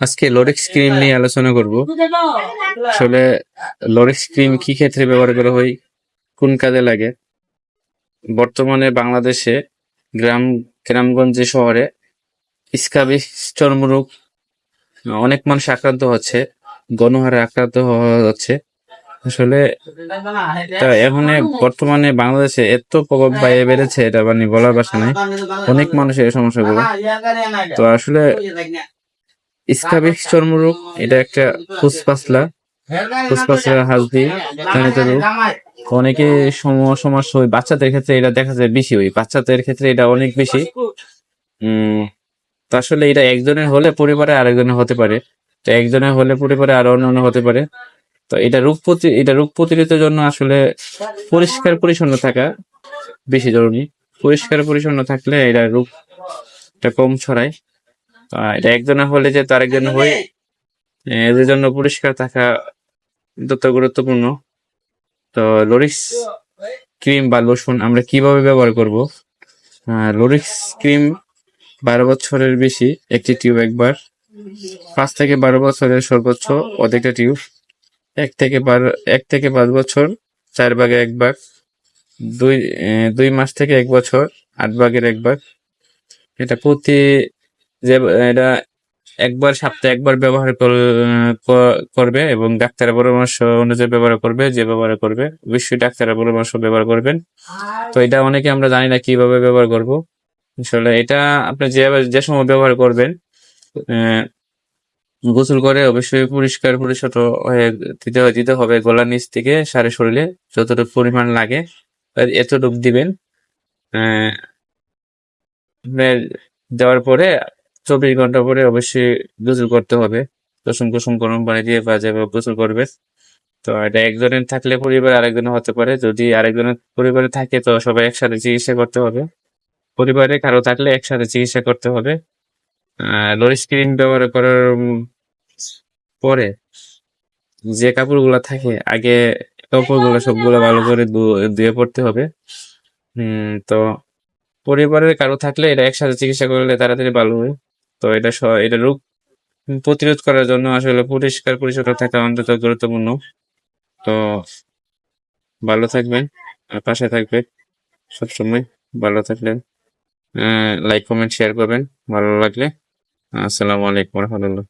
আজকে লোরেক্স ক্রিম নিয়ে আলোচনা করব। আসলে লোরেক্স ক্রিম কি ক্ষেত্রে ব্যবহার করা হয়, কোন কাজে লাগে? বর্তমানে বাংলাদেশে গ্রাম, গ্রামগঞ্জে শহরে স্কাবিস অনেক মানুষ আক্রান্ত হচ্ছে, গণহারে আক্রান্ত হওয়া যাচ্ছে আসলে এখন বর্তমানে বাংলাদেশে এত প্রভাব বাইরে বেড়েছে, এটা মানে বলার ভাষা নাই। অনেক মানুষের এই সমস্যাগুলো। তো আসলে স্কাবিস চর্মরোগ, এটা একটা ফুসপাসলা ফুসপাসলা হাসদি জনিত রোগ। অনেকে সম- সমস্যা হয় বাচ্চাদের ক্ষেত্রে এটা দেখা যায় বেশি। হয় বাচ্চাদের ক্ষেত্রে এটা অনেক বেশি। উম আসলে এটা একজনের হলে পরিবারে আরেকজনের হতে পারে। তো একজনের হলে পরিবারে আরও অন্যান্য হতে পারে। তো এটা রোগ প্রতি এটা রোগ প্রতিরোধের জন্য আসলে পরিষ্কার পরিচ্ছন্ন থাকা বেশি জরুরি। পরিষ্কার পরিচ্ছন্ন থাকলে এটা রোগটা কম ছড়ায়। এটা একজনের হলে যে তার একজনের হয় এদের জন্য পরিষ্কার থাকা অত্যন্ত গুরুত্বপূর্ণ। তো লোরিক্স ক্রিম বা লোশন আমরা কীভাবে ব্যবহার করব? লোরিক্স ক্রিম বারো বছরের বেশি একটি টিউব একবার। পাঁচ থেকে বারো বছরের সর্বোচ্চ অর্ধেকটা টিউব এক থেকে বারো, এক থেকে পাঁচ বছর, চার ভাগে এক ভাগ। দুই দুই মাস থেকে এক বছর, আট ভাগের এক ভাগ। এটা প্রতি যে এটা একবার সপ্তাহে একবার ব্যবহার করবে এবং ডাক্তারের পরামর্শ অনুযায়ী ব্যবহার করবে, যে ব্যবহার করবে। অবশ্যই ডাক্তারের পরামর্শ ব্যবহার করবেন। তো এটা অনেকে আমরা জানি না কীভাবে ব্যবহার করব। আসলে এটা আপনি যে যে সময় ব্যবহার করবেন গোসল করে অবশ্যই পরিষ্কার, পরিচ্ছন্ন হয়ে দিতে দিতে হবে গলার নিচ থেকে সারা শরীরে যতটুকু পরিমাণ লাগে এতটুকু দিবেন। দেওয়ার পরে চব্বিশ ঘণ্টা পরে অবশ্যই গোসল করতে হবে। কুসুম কুসুম গরম পানি দিয়ে বা গোসল করবে। তো এটা একজনের থাকলে পরিবার আরেকজনের হতে পারে। যদি আরেকজনের পরিবারে থাকে, তো সবাই একসাথে চিকিৎসা করতে হবে। পরিবারে কারও থাকলে একসাথে চিকিৎসা করতে হবে। লোর স্ক্রিন ব্যবহার করার পরে যে কাপড়গুলো থাকে, আগে কাপড়গুলো সবগুলো ভালো করে ধুয়ে পড়তে হবে। তো পরিবারের কারও থাকলে এটা একসাথে চিকিৎসা করলে তাড়াতাড়ি ভালো হয়। তো এটা এটা রোগ প্রতিরোধ করার জন্য আসলে পরিষ্কার পরিচ্ছন্ন থাকা অন্তত গুরুত্বপূর্ণ। তো ভালো থাকবেন, আর পাশে থাকবেন সবসময় ভালো থাকলেন। লাইক কমেন্ট শেয়ার করবেন, ভালো লাগলে। আসসালামু আলাইকুম, রহমতুল্লাহ।